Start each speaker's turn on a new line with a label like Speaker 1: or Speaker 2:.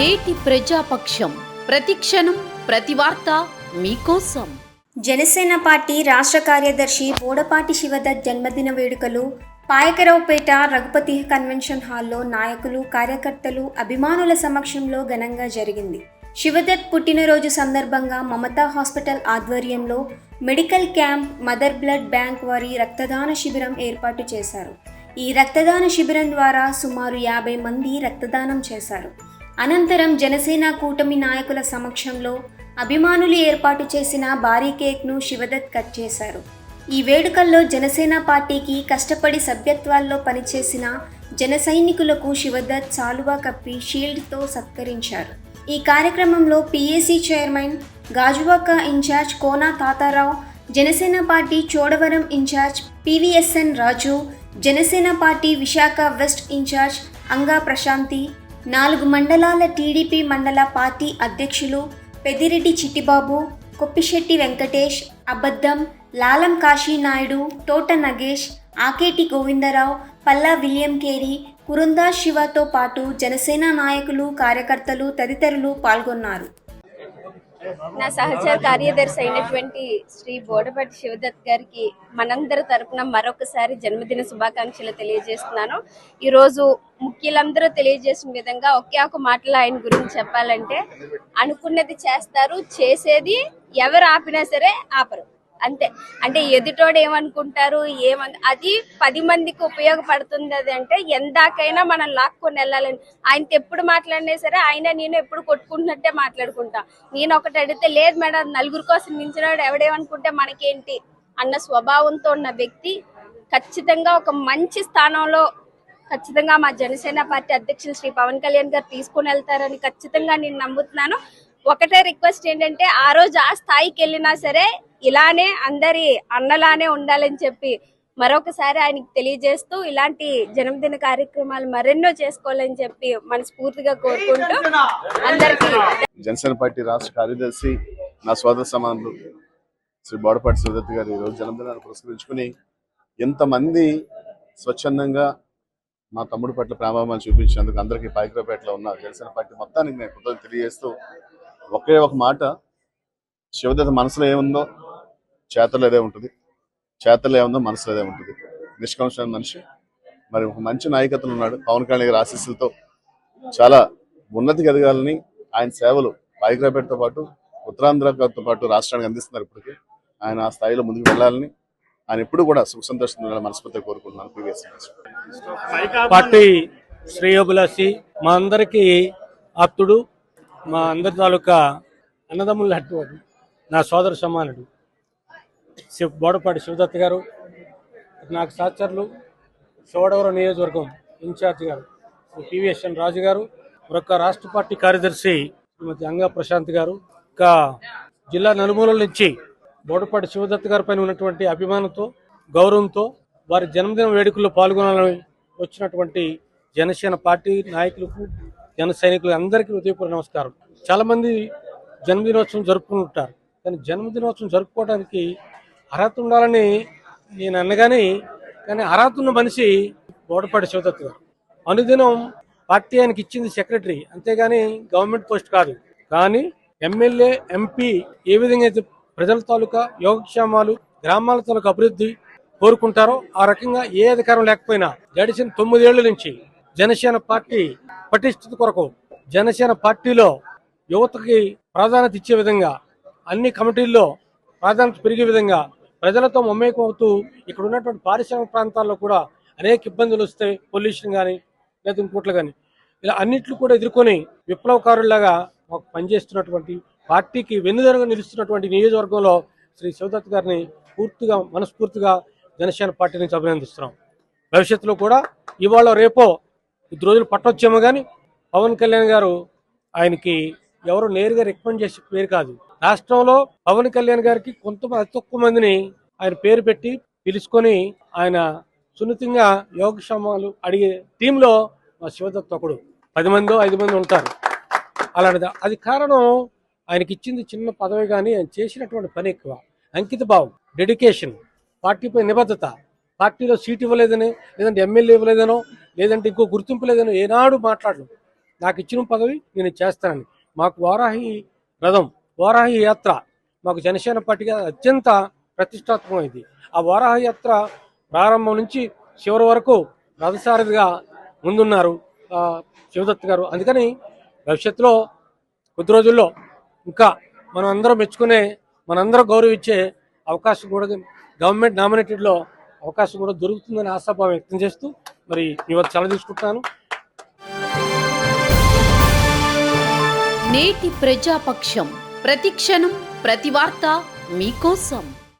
Speaker 1: నేటి ప్రజాపక్షం. ప్రతిక్షణం ప్రతి వార్త మీకోసం.
Speaker 2: జనసేన పార్టీ రాష్ట్ర కార్యదర్శి బోడపాటి శివదత్ జన్మదిన వేడుకలు పాయకరావుపేట రఘుపతి కన్వెన్షన్ హాల్లో నాయకులు కార్యకర్తలు అభిమానుల సమక్షంలో ఘనంగా జరిగింది. శివదత్ పుట్టినరోజు సందర్భంగా మమతా హాస్పిటల్ ఆధ్వర్యంలో medical camp mother blood bank వారి రక్తదాన శిబిరం ఏర్పాటు చేశారు. ఈ రక్తదాన శిబిరం ద్వారా సుమారు యాభై మంది రక్తదానం చేశారు. అనంతరం జనసేన కూటమి నాయకుల సమక్షంలో అభిమానులు ఏర్పాటు చేసిన భారీ కేక్ను శివదత్ కట్ చేశారు. ఈ వేడుకల్లో జనసేన పార్టీకి కష్టపడి సభ్యత్వాల్లో పనిచేసిన జన సైనికులకు శివదత్ సాలువా కప్పి షీల్డ్తో సత్కరించారు. ఈ కార్యక్రమంలో PAC chairman Gajuwaka incharge Kona Tatarao Janasena party Chodavaram incharge PVSN Raju Janasena party Visakha west incharge Anga Prashanthi నాలుగు మండలాల టీడీపీ మండల పార్టీ అధ్యక్షులు పెదిరెడ్డి చిట్టిబాబు కొప్పిశెట్టి వెంకటేష్ అబద్ధం లాలం కాశీనాయుడు తోట నగేష్ ఆకేటి గోవిందరావు పల్లా విలియం కేరీ కురుందా శివతో పాటు జనసేన నాయకులు కార్యకర్తలు తదితరులు పాల్గొన్నారు.
Speaker 3: నా సహచర కార్యదర్శి అయినటువంటి శ్రీ బోడపాటి శివదత్ గారికి మనందరి తరపున మరొకసారి జన్మదిన శుభాకాంక్షలు తెలియజేస్తున్నాను. ఈరోజు ముఖ్యులందరూ తెలియజేసిన విధంగా ఒకే ఒక మాటలో ఆయన గురించి చెప్పాలంటే అనుకున్నది చేస్తారు చేసేది ఎవరు ఆపినా సరే ఆపరు. అంతే. అంటే ఎదుటోడు ఏమనుకుంటారు? ఏమన్ అది పది మందికి ఉపయోగపడుతుంది అది అంటే ఎందాకైనా మనం లాక్కొని వెళ్ళాలని. ఆయనతో ఎప్పుడు మాట్లాడినా సరే ఆయన నేను ఎప్పుడు కొట్టుకుంటున్నట్టే మాట్లాడుకుంటా. నేను ఒకటి అడిగితే లేదు మేడం నలుగురు కోసం మించినాడు ఎవడేమనుకుంటే మనకేంటి? అన్న స్వభావంతో ఉన్న వ్యక్తి ఖచ్చితంగా ఒక మంచి స్థానంలో ఖచ్చితంగా మా జనసేన పార్టీ అధ్యక్షులు శ్రీ పవన్ కళ్యాణ్ గారు తీసుకుని వెళ్తారని ఖచ్చితంగా నేను నమ్ముతున్నాను. ఒకటే రిక్వెస్ట్ ఏంటంటే ఆ రోజు ఆ స్థాయికి వెళ్ళినా సరే ఇలానే అందరి అన్నలానే ఉండాలని చెప్పి మరొకసారి ఆయనకి తెలియజేస్తూ ఇలాంటి జన్మదిన కార్యక్రమాలు మరెన్నో చేసుకోవాలని చెప్పి మనస్ఫూర్తిగా కోరుకుంటూ అందరికీ
Speaker 4: జనసేన పార్టీ రాష్ట్ర కార్యదర్శి నా సోదర సమానులు శ్రీ బోడపాటి సుదత్ గారు ఈరోజు జన్మదినాన్ని పురస్కరించుకుని ఎంతమంది స్వచ్ఛందంగా మా తమ్ముడు పట్ల ప్రేమాభిమానం చూపించినందుకు అందరికీ పాయకరాపేటలో ఉన్న జనసేన పార్టీ మొత్తానికి నేను కృతజ్ఞతలు తెలియజేస్తూ ఒకే ఒక మాట శివదత్త మనసులో ఏముందో చేతలు అదే ఉంటుంది. చేతలు ఏముందో మనసులో అదే ఉంటుంది. నిష్కంశమైన మనిషి. మరి ఒక మంచి నాయకత్వం ఉన్నాడు. పవన్ కళ్యాణ్ గారి ఆశీస్సులతో చాలా ఉన్నతికి ఎదగాలని ఆయన సేవలు పాయకరాపేటతో పాటు ఉత్తరాంధ్రతో పాటు రాష్ట్రానికి అందిస్తున్నారు ఇప్పటికీ. ఆయన ఆ స్థాయిలో ముందుకు వెళ్ళాలని ఆయన ఎప్పుడు కూడా సుఖ సంతోషం మనస్ఫూర్తిగా కోరుకుంటున్నాను ప్రీవియస్
Speaker 5: పార్టీ శ్రేయోభిలాషి మా అందరికీ ఆప్తుడు మా అందరి తాలూకా అన్నదమ్ములు అటువంటి నా సోదర సమానుడు. శివ్ బోడపాటి శివదత్త గారు నాకు సహచరులు చోడవరం నియోజకవర్గం ఇన్ఛార్జ్ గారు శ్రీ పివిఎస్ఎన్ రాజు గారు మరొక రాష్ట్ర పార్టీ కార్యదర్శి శ్రీమతి అంగా ప్రశాంత్ గారు ఇంకా జిల్లా నలుమూలల నుంచి బోడపాటి శివదత్ గారి పైన ఉన్నటువంటి అభిమానంతో గౌరవంతో వారి జన్మదిన వేడుకల్లో పాల్గొనాలని వచ్చినటువంటి జనసేన పార్టీ నాయకులకు జన సైనికులు అందరికీ హృదయపూర్వ నమస్కారం. చాలామంది జన్మదినోత్సవం జరుపుకుంటారు కానీ జన్మదినోత్సవం జరుపుకోవడానికి అర్హత ఉండాలని నేను అన్నగాని కానీ అర్హత ఉన్న మనిషి బోడపాటి శివదత్ గారు. అనుదినం పార్టీ ఆయనకి ఇచ్చింది సెక్రటరీ అంతేగాని గవర్నమెంట్ పోస్ట్ కాదు. కానీ ఎమ్మెల్యే ఎంపీ ఏ విధంగా అయితే ప్రజల తాలూకా యోగక్షేమాలు గ్రామాల తాలూకా అభివృద్ధి కోరుకుంటారో ఆ రకంగా ఏ అధికారం లేకపోయినా గడిచిన తొమ్మిదేళ్ళ నుంచి జనసేన పార్టీ పటిష్టత కొరకు జనసేన పార్టీలో యువతకి ప్రాధాన్యత ఇచ్చే విధంగా అన్ని కమిటీల్లో ప్రాధాన్యత పెరిగే విధంగా ప్రజలతో మమ్మేకం అవుతూ ఇక్కడ ఉన్నటువంటి పారిశ్రామిక ప్రాంతాల్లో కూడా అనేక ఇబ్బందులు వస్తాయి పొల్యూషన్ కానీ లేదా ఇంకోట్లు కానీ ఇలా అన్నిట్లు కూడా ఎదుర్కొని విప్లవకారుల్లాగా మాకు పనిచేస్తున్నటువంటి పార్టీకి వెన్నుదరగా నిలుస్తున్నటువంటి నియోజకవర్గంలో శ్రీ శివదత్ గారిని పూర్తిగా మనస్ఫూర్తిగా జనసేన పార్టీ నుంచి అభినందిస్తున్నాం. భవిష్యత్తులో కూడా ఇవాళ రేపో ఇద్దరు రోజులు పట్టొచ్చేమో కానీ పవన్ కళ్యాణ్ గారు ఆయనకి ఎవరు నేరుగా రికమెండ్ చేసే పేరు కాదు. రాష్ట్రంలో పవన్ కళ్యాణ్ గారికి కొంతమంది అతి తక్కువ మందిని ఆయన పేరు పెట్టి పిలుచుకొని ఆయన సున్నితంగా యోగక్షేమాలు అడిగే టీంలో మా శివదత్ ఒకడు పది మందో ఐదు మంది ఉంటారు. అలాంటిది. అది కారణం ఆయనకి ఇచ్చింది చిన్న పదవి కానీ ఆయన చేసినటువంటి పని ఎక్కువ. అంకిత భావం డెడికేషన్ పార్టీపై నిబద్ధత. పార్టీలో సీట్ ఇవ్వలేదని లేదంటే ఎమ్మెల్యే ఇవ్వలేదనో లేదంటే ఇంకో గుర్తింపు లేదనో ఏనాడు మాట్లాడలేదు. నాకు ఇచ్చిన పదవి నేను చేస్తానని. మాకు వారాహి రథం వారాహి యాత్ర మాకు జనసేన పార్టీగా అత్యంత ప్రతిష్టాత్మకమైంది. ఆ వారాహ యాత్ర ప్రారంభం నుంచి చివరి వరకు రథసారథిగా ముందున్నారు శివదత్ గారు. అందుకని భవిష్యత్తులో కొద్ది రోజుల్లో ఇంకా మనం అందరం మెచ్చుకునే మనందరం గౌరవించే అవకాశం కూడా గవర్నమెంట్ నామినేటెడ్లో అవకాశం కూడా దొరుకుతుందని ఆశాభావం వ్యక్తం చేస్తూ మరి మీ వద్ద సెలవు తీసుకుంటున్నాను.
Speaker 1: నేటి ప్రజాపక్షం. ప్రతి క్షణం ప్రతి వార్త మీకోసం.